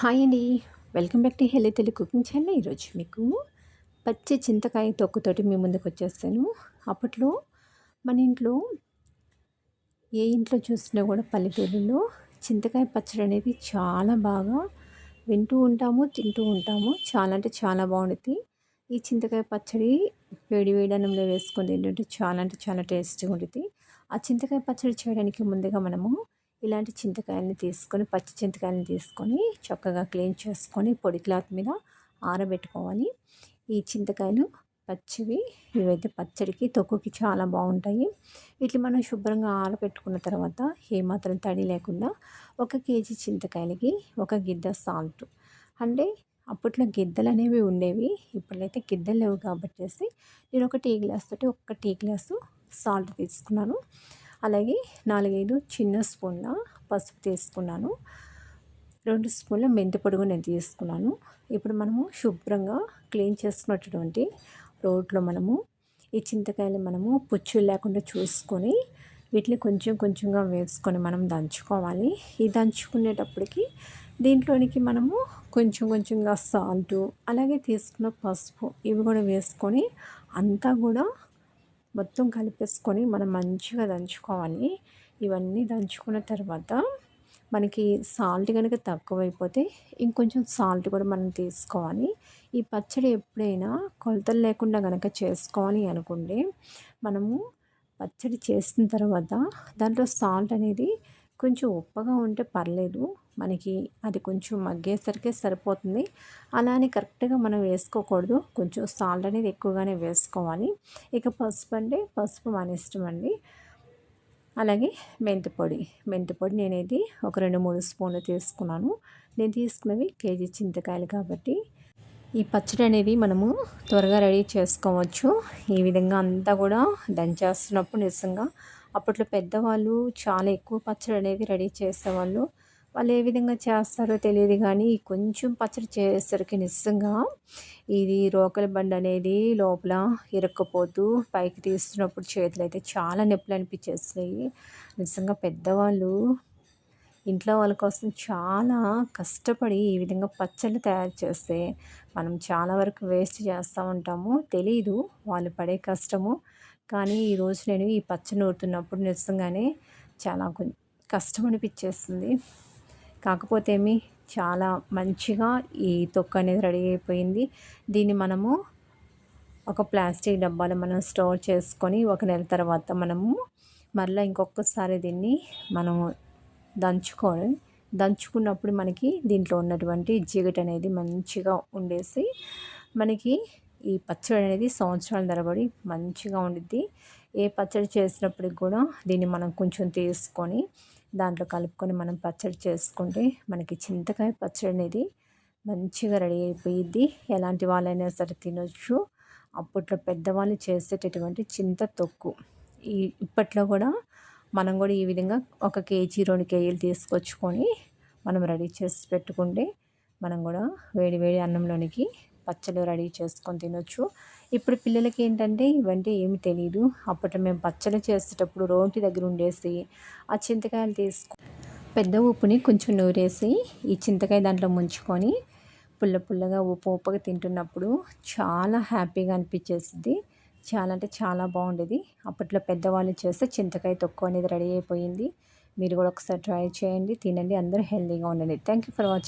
Hi అండి. Welcome back to healthy Telugu cooking channel. ఈరోజు మీకు పచ్చి చింతకాయ తొక్కుతోటి మీ ముందుకు వచ్చేస్తాను. అప్పట్లో మన ఇంట్లో ఏ ఇంట్లో చూసినా కూడా పల్లెటూరులో చింతకాయ పచ్చడి అనేది చాలా బాగా వింటూ ఉంటాము తింటూ ఉంటాము. చాలా అంటే చాలా బాగుంటుంది ఈ చింతకాయ పచ్చడి వేడి వేడి అన్నంలో వేసుకొని ఏంటంటే చాలా అంటే చాలా టేస్టీగా ఉంటుంది ఆ చింతకాయ పచ్చడి చేయడానికి ముందుగా మనము ఇలాంటి చింతకాయలని తీసుకొని పచ్చి చింతకాయలని తీసుకొని చక్కగా క్లీన్ చేసుకొని పొడి క్లాత్ మీద ఆరబెట్టుకోవాలి. ఈ చింతకాయలు పచ్చివి ఇవైతే పచ్చడికి తొక్కుకి చాలా బాగుంటాయి. ఇట్లా మనం శుభ్రంగా ఆరబెట్టుకున్న తర్వాత ఏమాత్రం తడి లేకుండా ఒక కేజీ చింతకాయలకి ఒక గిద్ద సాల్ట్. అంటే అప్పట్లో గిద్దలు అనేవి ఉండేవి ఇప్పుడైతే గిద్దలు లేవు కాబట్టి నేను ఒక టీ గ్లాస్ తోటి ఒక టీ గ్లాసు సాల్ట్ తీసుకున్నాను. అలాగే నాలుగైదు చిన్న స్పూన్ల పసుపు తీసుకున్నాను. రెండు స్పూన్ల మెంతి పొడుగు నేను తీసుకున్నాను. ఇప్పుడు మనము శుభ్రంగా క్లీన్ చేసుకున్నటువంటి రోడ్లో మనము ఈ చింతకాయలు మనము పుచ్చులు లేకుండా చూసుకొని వీటిని కొంచెం కొంచెంగా వేసుకొని మనం దంచుకోవాలి. ఈ దంచుకునేటప్పటికి దీంట్లోనికి మనము కొంచెం కొంచెంగా సాల్ట్ అలాగే తీసుకున్న పసుపు ఇవి కూడా వేసుకొని అంతా కూడా మొత్తం కలిపేసుకొని మనం మంచిగా దంచుకోవాలి. ఇవన్నీ దంచుకున్న తర్వాత మనకి సాల్ట్ కనుక తక్కువైపోతే ఇంకొంచెం సాల్ట్ కూడా మనం తీసుకోవాలి. ఈ పచ్చడి ఎప్పుడైనా కొలతలు లేకుండా కనుక చేసుకోవాలి అనుకుంటే మనము పచ్చడి చేసిన తర్వాత దాంట్లో సాల్ట్ అనేది కొంచెం ఉప్పగా ఉంటే పర్లేదు. మనకి అది కొంచెం మగ్గేసరికే సరిపోతుంది. అలానే కరెక్ట్గా మనం వేసుకోకూడదు. కొంచెం సాల్ట్ అనేది ఎక్కువగానే వేసుకోవాలి. ఇక పసుపు అంటే పసుపు మన ఇష్టం అండి. అలాగే మెంతిపొడి పొడి. నేనైతే పొడి ఒక రెండు మూడు స్పూన్లు తీసుకున్నాను. నేను తీసుకున్నవి కేజీ చింతకాయలు కాబట్టి ఈ పచ్చడి అనేది మనము త్వరగా రెడీ చేసుకోవచ్చు. ఈ విధంగా అంతా కూడా దంచేస్తున్నప్పుడు నిజంగా అప్పట్లో పెద్దవాళ్ళు చాలా ఎక్కువ పచ్చడి అనేది రెడీ చేసేవాళ్ళు. వాళ్ళు ఏ విధంగా చేస్తారో తెలియదు కానీ కొంచెం పచ్చడి చేసేసరికి నిజంగా ఇది రోకల బండి అనేది లోపల ఇరక్కపోతూ పైకి తీస్తున్నప్పుడు చేతులు అయితే చాలా నొప్పులు అనిపించేస్తాయి నిజంగా పెద్దవాళ్ళు ఇంట్లో వాళ్ళ కోసం చాలా కష్టపడి ఈ విధంగా పచ్చళ్ళు తయారు చేస్తే మనం చాలా వరకు వేస్ట్ చేస్తూ ఉంటాము. తెలీదు వాళ్ళు పడే కష్టము. కానీ ఈరోజు నేను ఈ పచ్చడి నూరుతున్నప్పుడు నిజంగానే చాలా కష్టం అనిపించేస్తుంది కాకపోతే ఏమి చాలా మంచిగా ఈ తొక్క అనేది రెడీ అయిపోయింది. దీన్ని మనము ఒక ప్లాస్టిక్ డబ్బాలో మనం స్టోర్ చేసుకొని ఒక నెల తర్వాత మనము మరలా ఇంకొకసారి దీన్ని మనము దంచుకొని దంచుకున్నప్పుడు మనకి దీంట్లో ఉన్నటువంటి జిగట అనేది మంచిగా ఉండేసి మనకి ఈ పచ్చడి అనేది సంవత్సరాల తరబడి మంచిగా ఉండిద్ది. ఏ పచ్చడి చేసినప్పటికి కూడా దీన్ని మనం కొంచెం తీసుకొని దాంట్లో కలుపుకొని మనం పచ్చడి చేసుకుంటే మనకి చింతకాయ పచ్చడి అనేది మంచిగా రెడీ అయిపోయిద్ది. ఎలాంటి వాళ్ళైనా సరే తినొచ్చు. అప్పట్లో పెద్దవాళ్ళు చేసేటటువంటి చింత తొక్కు. ఈ ఇప్పట్లో కూడా మనం కూడా ఈ విధంగా ఒక కేజీ రెండు కేజీలు తీసుకొచ్చుకొని మనం రెడీ చేసి పెట్టుకుంటే మనం కూడా వేడి వేడి అన్నంలోనికి పచ్చళ్ళు రెడీ చేసుకొని తినొచ్చు. ఇప్పుడు పిల్లలకి ఏంటంటే ఇవంటే ఏమి తెలియదు అప్పట్లో మేము పచ్చడి చేసేటప్పుడు రోటి దగ్గర ఉండేసి ఆ చింతకాయలు తీసుకు పెద్ద ఉప్పుని కొంచెం నూరేసి ఈ చింతకాయ దాంట్లో ముంచుకొని పుల్ల పుల్లగా ఉప్పు ఉప్పుగా తింటున్నప్పుడు చాలా హ్యాపీగా అనిపించేసింది చాలా అంటే చాలా బాగుండేది. అప్పట్లో పెద్దవాళ్ళు చేస్తే చింతకాయ తొక్కు అనేది రెడీ అయిపోయింది. మీరు కూడా ఒకసారి ట్రై చేయండి తినండి అందరూ హెల్తీగా ఉండండి. Thank you for watching